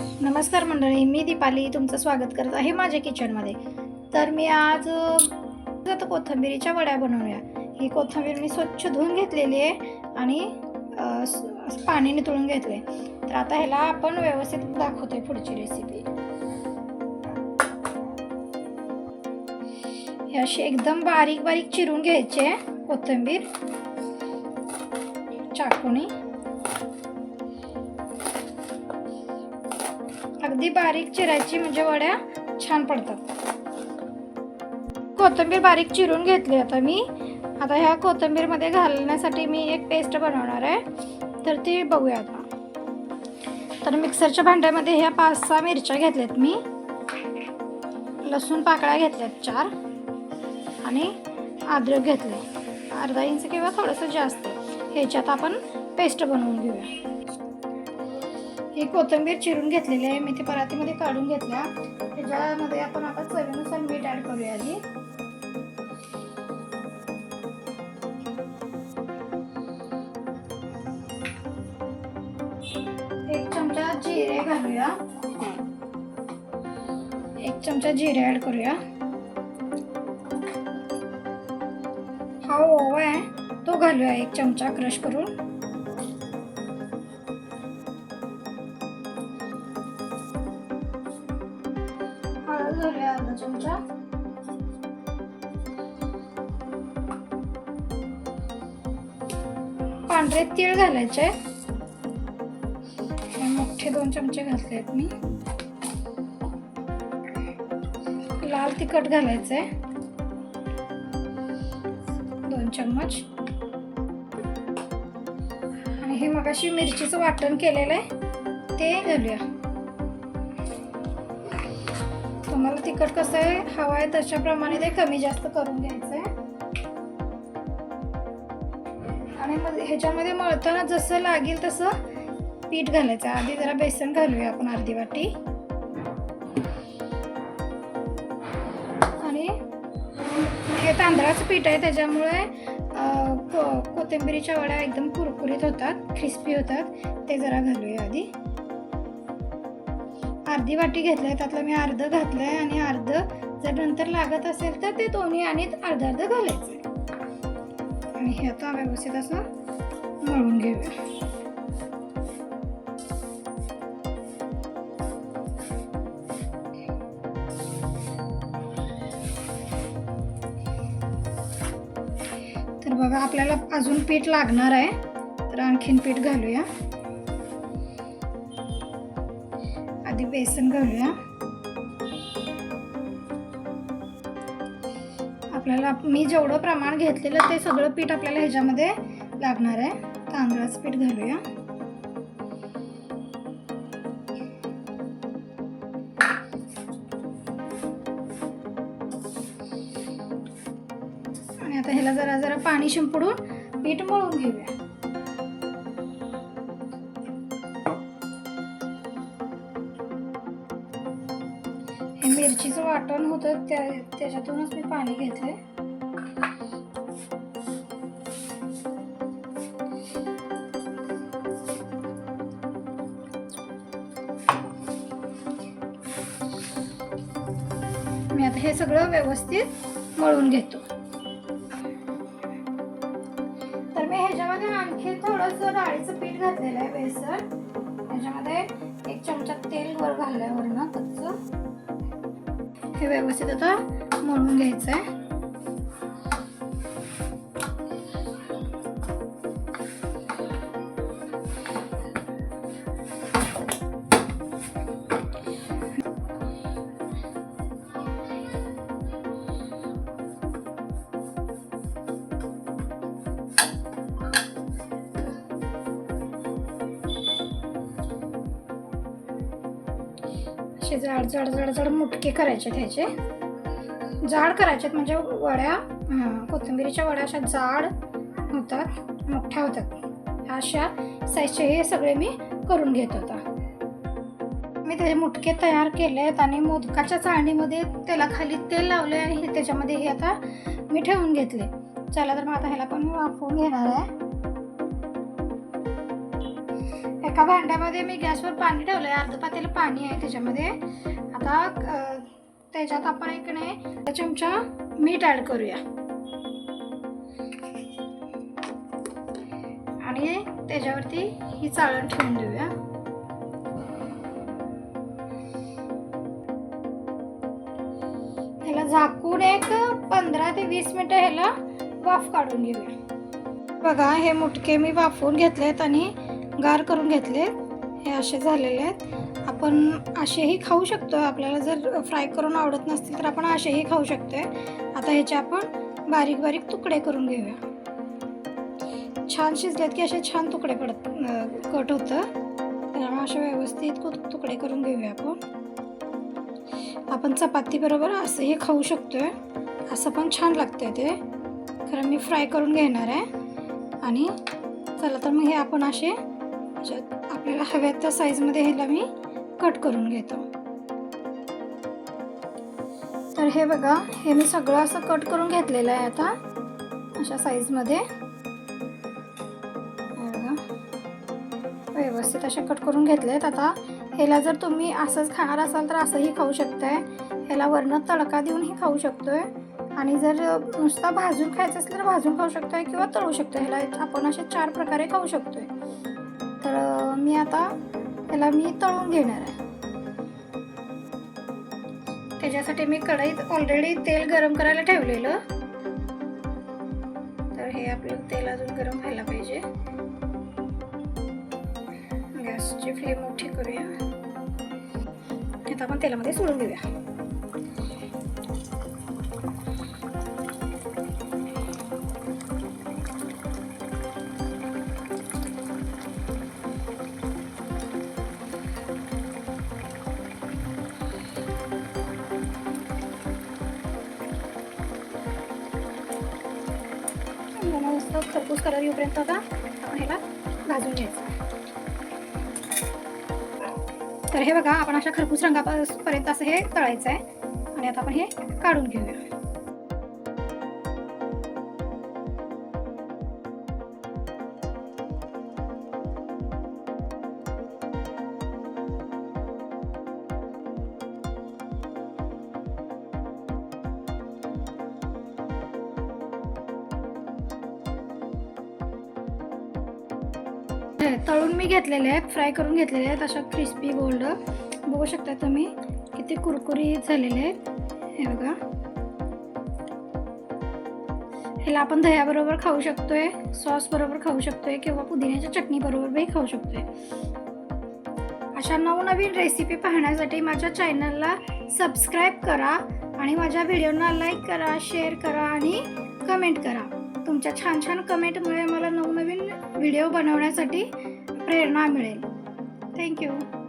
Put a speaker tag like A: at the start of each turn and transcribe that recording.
A: नमस्कार मंडळी मी दीपाली तुमचं स्वागत करत आहे माझ्या किचनमध्ये. तर मी आज आता कोथिंबिरीच्या वड्या बनवूया ही कोथिंबीर मी स्वच्छ धुवून घेतलेली आहे आणि पाणी नितळून घेतले तर आता ह्याला आपण व्यवस्थित दाखवतोय पुढची रेसिपी हे अशी एकदम बारीक बारीक चिरून घ्यायचे कोथिंबीर. चाकूनी. अगदी बारीक चिरायची म्हणजे वड्या छान पडतात. कोथिंबीर बारीक चिरून घेतली आता मी. आता ह्या कोथिंबीरमध्ये घालण्यासाठी मी एक पेस्ट बनवणार आहे. तर ती बघूया आता. तर मिक्सरच्या भांड्यामध्ये ह्या पाच सहा मिरच्या घेतल्यात मी. लसूण पाकळ्या घेतल्यात चार. आणि अद्रक घेतले अर्धा इंच किंवा थोडंसं जास्त. ह्याच्यात आपण पेस्ट बनवून घेऊया. ही कोथिंबीर चिरून घेतलेली आहे. मी ती परातीमध्ये काढून घेतल्या. त्याच्यामध्ये आपण आता चवीनुसार मीठ ॲड करूया आधी. एक चमचा जिरे घालूया. एक चमचा जिरे ॲड करूया. हा ओवा आहे. तो घालूया एक चमचा क्रश करून. हळद घालूया अर्धा चमचा पांढरे तीळ घालायचे. हे मोठे दोन चमचे घातले आहेत मी. लाल तिखट घालायचंय. दोन चम्मच. आणि हे मगाशी मिरचीचं वाटण केलेलं आहे ते घालूया. तुम्हाला तिखट कसं आहे हवं आहे त्याच्याप्रमाणे ते कमी जास्त करून घ्यायचं आहे आणि मग ह्याच्यामध्ये मळताना जसं लागेल तसं पीठ घालायचं. आधी जरा बेसन घालूया आपण अर्धी वाटी. आणि हे तांदळाचं पीठ आहे त्याच्यामुळे को कोथिंबिरीच्या वड्या एकदम कुरकुरीत होतात क्रिस्पी होतात. ते जरा घालूया आधी. अर्धी वाटी घेतलं आहे त्यातलं मी अर्धं घातलं आहे आणि अर्धं जर नंतर लागत असेल तर ते दोन्ही आणि अर्ध घालायचं आहे आणि हे आता व्यवस्थित असं मळून घेऊया. तर बघा आपल्याला अजून पीठ लागणार आहे. तर आणखीन पीठ घालूया. बेसन घालूया. आपल्याला मी जेवढं प्रमाण घेतलेलं ते सगळं पीठ आपल्याला ह्याच्यामध्ये लागणार आहे. तांदळाचं पीठ घालूया. आणि आता ह्याला जरा जरा पाणी शिंपडून पीठ मळून घेऊया. वाटण होतं त्या त्याच्यातूनच मी पाणी घेतले. मी आता हे सगळं व्यवस्थित मळून घेतो. तर मी ह्याच्यामध्ये आणखी थोडंसं डाळीचं पीठ घातलेलं आहे बेसन. ह्याच्यामध्ये एक चमचा तेल वर घालल्यावर ना कच्चं. हे व्यवस्थित आता मळून घ्यायचं आहे असे जाड जाड जाड जाड मुटके करायचे त्याचे जाड करायचे म्हणजे वड्या कोथिंबिरीच्या वड्या अशा जाड होतात मोठ्या होतात. अशा साईजचे हे सगळे मी करून घेत होता. मी त्याचे मुटके तयार केले आहेत आणि मोदकाच्या चाळणीमध्ये त्याला खाली तेल लावले आणि हे त्याच्यामध्ये हे आता मी ठेवून घेतले. चला तर मग आता ह्याला पण मी वाफवून घेणार आहे. एका भांड्यामध्ये मी गॅसवर पाणी ठेवलं आहे अर्ध पातेलं पाणी आहे त्याच्यामध्ये. आता त्याच्यात आपण एक नाही चमचा मीठ ॲड करूया. आणि त्याच्यावरती ही चाळण ठेवून देऊया. ह्याला झाकून एक पंधरा ते वीस मिनिटं ह्याला वाफ काढून घेऊया. बघा हे मुटके मी वाफवून घेतलेत आणि गार करून घेतले. हे असे झालेले आहेत. आपण असेही खाऊ शकतो आपल्याला जर फ्राय करून आवडत नसतील तर आपण असेही खाऊ शकतोय. आता ह्याचे आपण बारीक बारीक तुकडे करून घेऊया. छान शिजलेत की असे छान तुकडे पडत कट होतं. त्यामुळे असे व्यवस्थित तुकडे करून घेऊया आपण. आपण चपाती बरोबर असंही खाऊ शकतो आहे असं पण छान लागतंय ते. खरं मी फ्राय करून घेणार आहे. आणि चला तर मग हे आपण असे म्हणजे आपल्याला हव्या त्या साईजमध्ये ह्याला मी कट करून घेतो. तर हे बघा हे मी सगळं असं कट करून घेतलेलं आहे आता अशा साईजमध्ये बघा. व्यवस्थित असे कट करून घेतले आहेत. आता ह्याला जर तुम्ही असंच खाणार असाल तर असंही खाऊ शकताय. ह्याला वरनं तडका देऊनही खाऊ शकतोय. आणि जर नुसता भाजून खायचं असेल तर भाजून खाऊ शकतोय किंवा तळू शकतोय. ह्याला आपण असे चार प्रकारे खाऊ शकतोय. आता याला मी तळून घेणार आहे. त्याच्यासाठी मी कढईत ऑलरेडी तेल गरम करायला ठेवलेलं. तर हे आपलं तेल अजून गरम व्हायला पाहिजे. गॅसची फ्लेम मोठी करूया. आता आपण तेलामध्ये सोडून देऊया. मस्त कलर येऊपर्यंत आता? आपण ह्याला भाजून घ्यायचं. तर हे बघा आपण अशा खरपूस रंगापर्यंत असं हे तळायचं आहे आणि आता आपण हे काढून घेऊया. तळून मी घेतलेले आहेत फ्राय करून घेतलेले आहेत अशा क्रिस्पी गोल्ड. बघू शकता तुम्ही किती कुरकुरीत झालेले आहेत. हे बघा. ह्याला आपण दह्याबरोबर खाऊ शकतोय सॉस बरोबर खाऊ शकतोय किंवा पुदिन्याच्या चटणी बरोबरही खाऊ शकतोय. अशा नवनवीन रेसिपी पाहण्यासाठी माझ्या चॅनलला सबस्क्राईब करा आणि माझ्या व्हिडिओना लाईक करा शेअर करा आणि कमेंट करा. तुमच्या छान छान कमेंटमुळे मला नवनवीन व्हिडिओ बनवण्यासाठी प्रेरणा मिळेल. थँक्यू.